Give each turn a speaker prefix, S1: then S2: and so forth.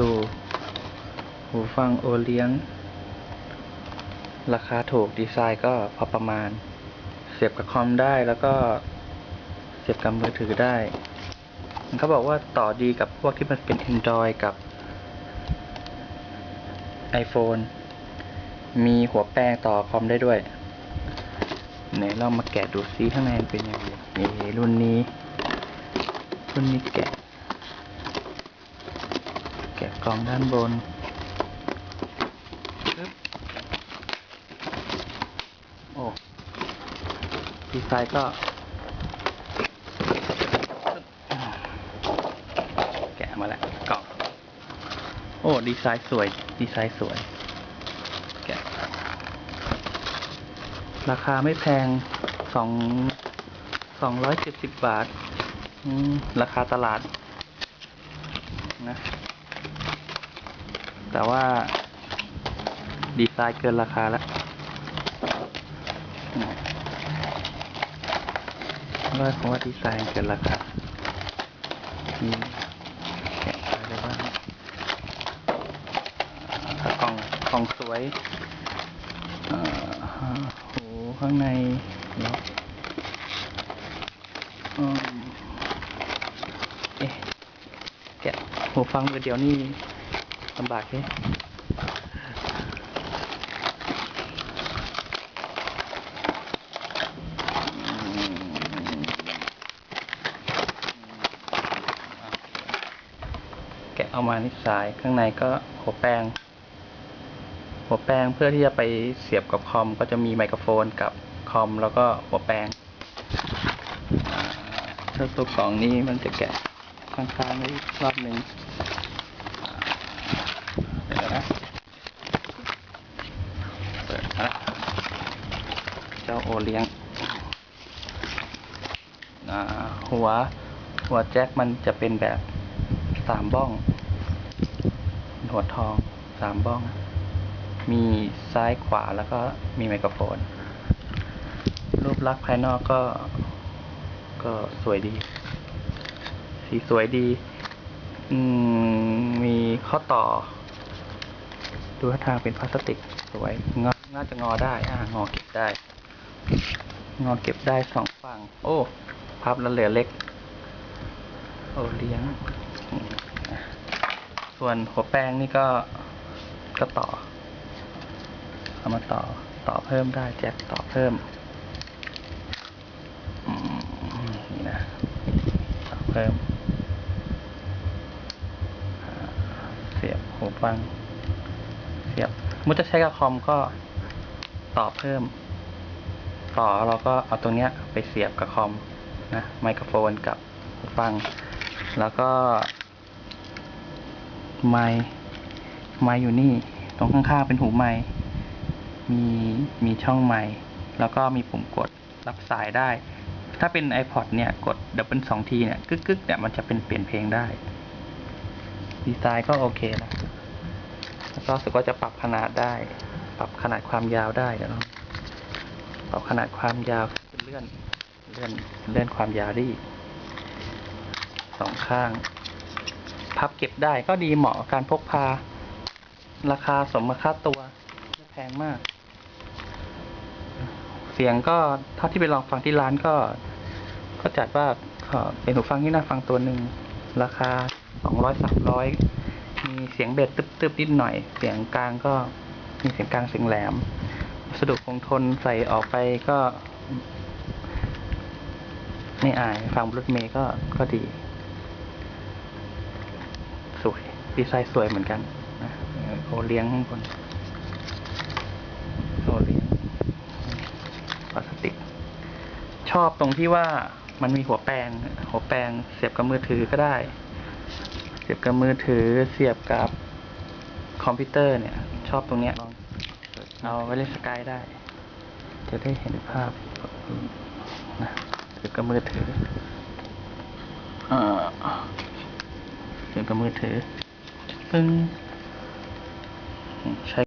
S1: ดู หูฟังโอเลี้ยง ราคาถูกดีไซน์ก็พอประมาณ เสียบกับคอมได้แล้วก็เสียบกับมือถือได้เขาบอกว่าต่อดีกับพวกที่มันเป็น Android กับ iPhone มีหัวแปลงต่อคอมได้ด้วยไหนลองมาแกะดูซิข้างในมันเป็นยังไงนี่รุ่นนี้ รุ่นนี้แกะ แกะกล่องด้านบนปึ๊บโอ้ดีไซน์ก็ แกะมาแล้วกล่อง โอ้ ดีไซน์สวย ดีไซน์สวย แกะ ราคาไม่แพงสองสองร้อยเจ็ดสิบบาทอืมราคาตลาดนะ แต่ว่า ดีไซน์เกินราคาแล้วอืมก็คำว่าดีไซน์เกินราคามีแกะอะไรได้บ้างอ่ากล่องกล่องสวยเอ่อโหข้างในล็อกเอ๊ะแกะหูฟังเดียวนี่ ลำบากแค่แกะเอามานิดสายข้างในก็หัวแปลงหัวแปลงเพื่อที่จะไปเสียบกับคอมก็จะมีไมโครโฟนกับคอมแล้วก็หัวแปลงถ้าตัวกล่องนี้มันจะแกะข้างๆไว้รอบหนึ่งอ่าเดี๋ยวนะเปิดนะเจ้าโอเลี้ยง หัวหัวแจ็คมันจะเป็นแบบสามบ้อง หัวทองสามบ้อง มีซ้ายขวาแล้วก็มีไมโครโฟน รูปลักษณ์ภายนอกก็ ก็สวยดี สีสวยดีมมีข้อต่อ ดูท่าทางเป็นพลาสติกสวยงอน่าจะงอได้ อ่างอเก็บได้ งอเก็บได้สองฝั่ง โอ้ พับแล้วเหลือเล็ก โอ้เลี้ยง ส่วนหัวแป้งนี่ก็ ก็ต่อ เอามาต่อ ต่อเพิ่มได้แจ็คต่อเพิ่มนี่นะ ต่อเพิ่ม เสียบหูฟัง เสียบมุดจะใช้กับคอมก็ต่อเพิ่ม ต่อเราก็เอาตรงเนี้ยไปเสียบกับคอมนะไมโครโฟนกับหูฟัง แล้วก็ไมไมอยู่นี่ ตรงข้างๆเป็นหูไมมีมีช่องไมแล้วก็มีปุ่มกดรับสายได้ ถ้าเป็น iPod เนี่ยกดดับเบิลสองทีเนี่ยกึกกึกเนี่ยมันจะเป็นเปลี่ยนเพลงได้ ดีไซน์ก็โอเคนะแล้วก็รู้สึกว่าจะปรับขนาดได้ ปรับขนาดความยาวได้เดี๋ยวลอง ปรับขนาดความยาวเลื่อนเลื่อนเลื่อนความยาวได้อีสองข้าง พับเก็บได้ก็ดีเหมาะการพกพา ราคาสมค่าตัวไม่แพงมาก เสียงก็เท่าที่ไปลองฟังที่ร้านก็ ก็จัดว่าเอ่อเป็นหูฟังที่น่าฟังตัวหนึ่ง ราคาสองร้อยสามร้อยมีเสียงเบสตึบๆนิดหน่อย เสียงกลางก็มีเสียงกลางเสียงแหลม วัสดุคงทนใส่ออกไปก็ ไม่อายฟังบนรถเมย์ก็ก็ดี สวย ดีไซน์สวยเหมือนกันนะโอเลี้ยงข้างบนโอเลี้ยงพลาสติก ชอบตรงที่ว่ามันมีหัวแปลง หัวแปลงเสียบกับมือถือก็ได้ เสียบกับมือถือเสียบกับคอมพิวเตอร์เนี่ย ชอบตรงเนี้ยลอง เอาไว้เล่นสกายได้ จะได้เห็นภาพนะถือกับมือถือเออกับมือถือปึ้งใช้